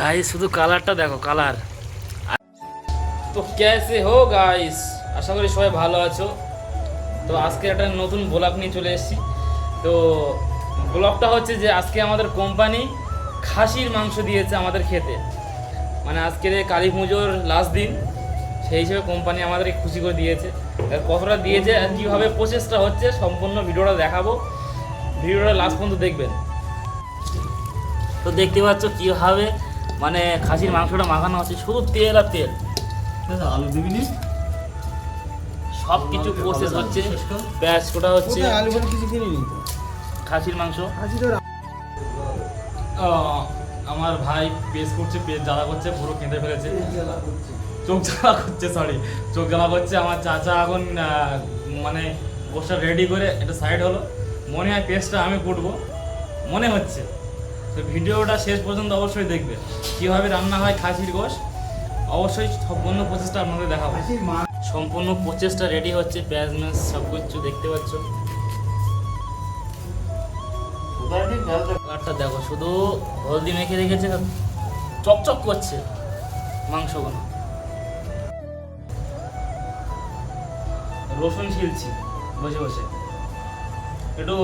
Guys শুধু কালারটা দেখো কালার তো ক্যাসে হো গাইস আশা করি সবাই ভালো আছো। তো আজকে একটা নতুন ব্লগ নিয়ে চলে এসেছি। তো ব্লগটা হচ্ছে যে, আজকে আমাদের কোম্পানি খাসির মাংস দিয়েছে আমাদের খেতে। মানে আজকে কালী পুজোর লাস্ট দিন, সেই হিসেবে কোম্পানি আমাদেরকে খুশি করে দিয়েছে। কতটা দিয়েছে আর কীভাবে প্রসেসটা হচ্ছে, সম্পূর্ণ ভিডিওটা দেখাবো। ভিডিওটা লাস্ট পর্যন্ত দেখবেন। তো দেখতে পাচ্ছ কীভাবে মানে খাসির মাংসটা মাখানো আছে শুধু তেল আর তেল। আলু দিবি নি সব কিছু প্রসেস হচ্ছে। পেঁয়াজ কোটা হচ্ছে আলু বলে কিছু কিনিনি? খাসির মাংস। আমার ভাই পেস করছে পেস জ্বালা করছে পুরো কেঁদে ফেলেছে। চোখ জ্বালা করছে সরি চোখ জ্বালা করছে আমার চাচা এখন মানে গোসটা রেডি করে এটা সাইড হলো। মনে হয় পেস্টটা আমি কুটবো। মনে হচ্ছে। তো ভিডিওটা শেষ পর্যন্ত অবশ্যই দেখবে। কীভাবে রান্না হয় খাসির গোশ, অবশ্যই সম্পূর্ণ প্রচেষ্টা আপনাদের দেখাবো। সম্পূর্ণ প্রচেষ্টা রেডি হচ্ছে, পেঁয়াজ ম্যাজ সব কিছু দেখতে পাচ্ছ। দেখো, শুধু হলদি মেখে রেখেছে, চকচক করছে মাংসগুলো। রসুন ছিলছি, বসে বসে। একটু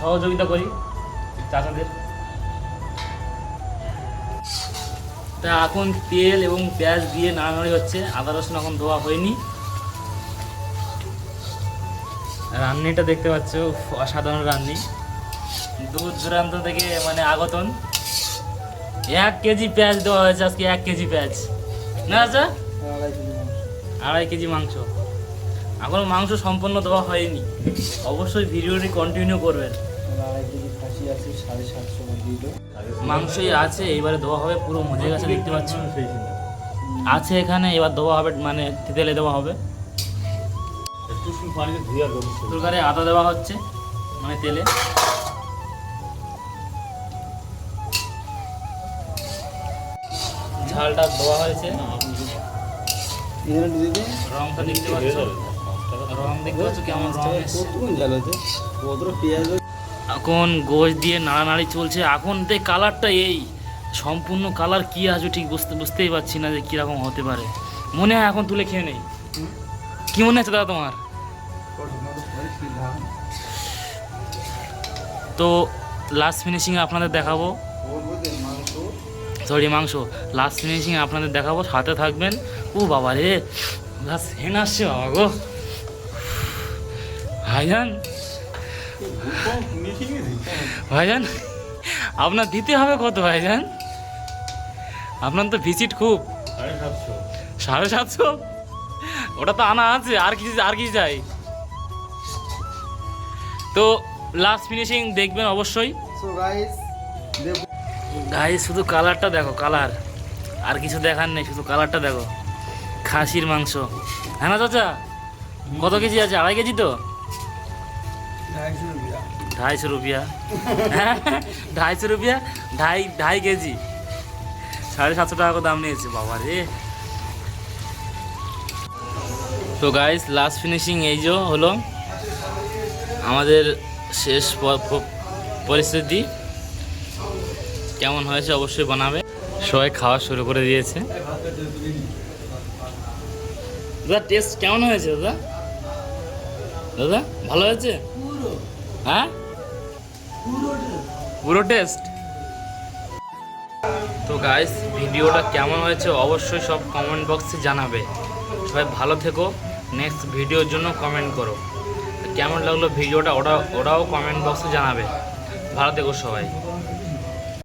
সহযোগিতা করি চাচাদের। তা এখন তেল এবং পেঁয়াজ দিয়ে নাড়ানাড়ি হচ্ছে। আদা, রসুন এখন ধোয়া হয়নি। রান্নিটা দেখতে পাচ্ছ অসাধারণ রান্নি। দূর দূরান্ত থেকে মানে আগতন। এক কেজি পেঁয়াজ দেওয়া হয়েছে, আজকে এক কেজি পেঁয়াজ। না আচ্ছা? আড়াই কেজি মাংস। এখনও মাংস সম্পূর্ণ দেওয়া হয়নি। অবশ্যই ভিডিওটি কন্টিনিউ করবেন। আড়াই কেজি খাসি আছে, সাড়ে সাতশো মাংসই আছে এবারে দেওয়া হবে, পুরো মজে গেছে, দেখতে পাচ্ছি। আছে এখানে, এবার দেওয়া হবে মানে তেলে দেওয়া হবে। তরকারি আদা দেওয়া হচ্ছে মানে তেলে। ঝালটা দেওয়া হয়েছে। রংটা দেখতে পাচ্ছ? রং দেখতে পাচ্ছ? কেমন রং এসছে? কত পেঁয়াজ এখন গোশ দিয়ে নাড়ানাড়ি চলছে। এখন তে কালারটা এই। সম্পূর্ণ কালার কি আছে ঠিক বুঝতে, বুঝতেই পারছি না যে কীরকম হতে পারে। মনে হয় এখন তুলে খেয়ে নেই। কি মনে হচ্ছে দাদা তোমার? তো লাস্ট ফিনিশিংয়ে আপনাদের দেখাবো। সরি মাংস। লাস্ট ফিনিশিং আপনাদের দেখাবো। সাথে থাকবেন। ও বাবা রে। লাস্ট হেন আসছে বাবা গো। ভাইজান ভাইজান আপনার দিতে হবে কত ভাইজান? আপনার তো ভিজিট খুব। সাড়ে সাতশো? ওটা তো আনা আছে আর কিছু আর কি চাই। তো লাস্ট ফিনিশিং দেখবেন অবশ্যই। গায়ে শুধু কালারটা দেখো কালার আর কিছু দেখার নেই শুধু কালারটা দেখো। খাসির মাংস। হ্যাঁ না চাচা? কত কেজি আছে? আড়াই কেজি তো? ढाई सौ रुपया ढाई सौ रुपया ढाई ढाई কেজি সাড়ে সাতশো টাকা করে দাম নিয়েছে বাবা রে তো গাইস লাস্ট ফিনিশিং এই যে হলো আমাদের শেষ প- প- পরিস্থিতি কেমন হয়েছে অবশ্যই বানাবে সবাই খাওয়া শুরু করে দিয়েছে দাদা টেস্ট কেমন হয়েছে দাদা দাদা ভালো হয়েছে হ্যাঁ? পুরো টেস্ট তো গাইস ভিডিওটা কেমন হয়েছে অবশ্যই সব কমেন্ট বক্সে জানাবে। সবাই ভালো থেকো নেক্সট ভিডিওর জন্য কমেন্ট করো। কেমন লাগল ভিডিওটা, ওরা, ওরাও কমেন্ট বক্সে জানাবে। ভালো থেকো সবাই।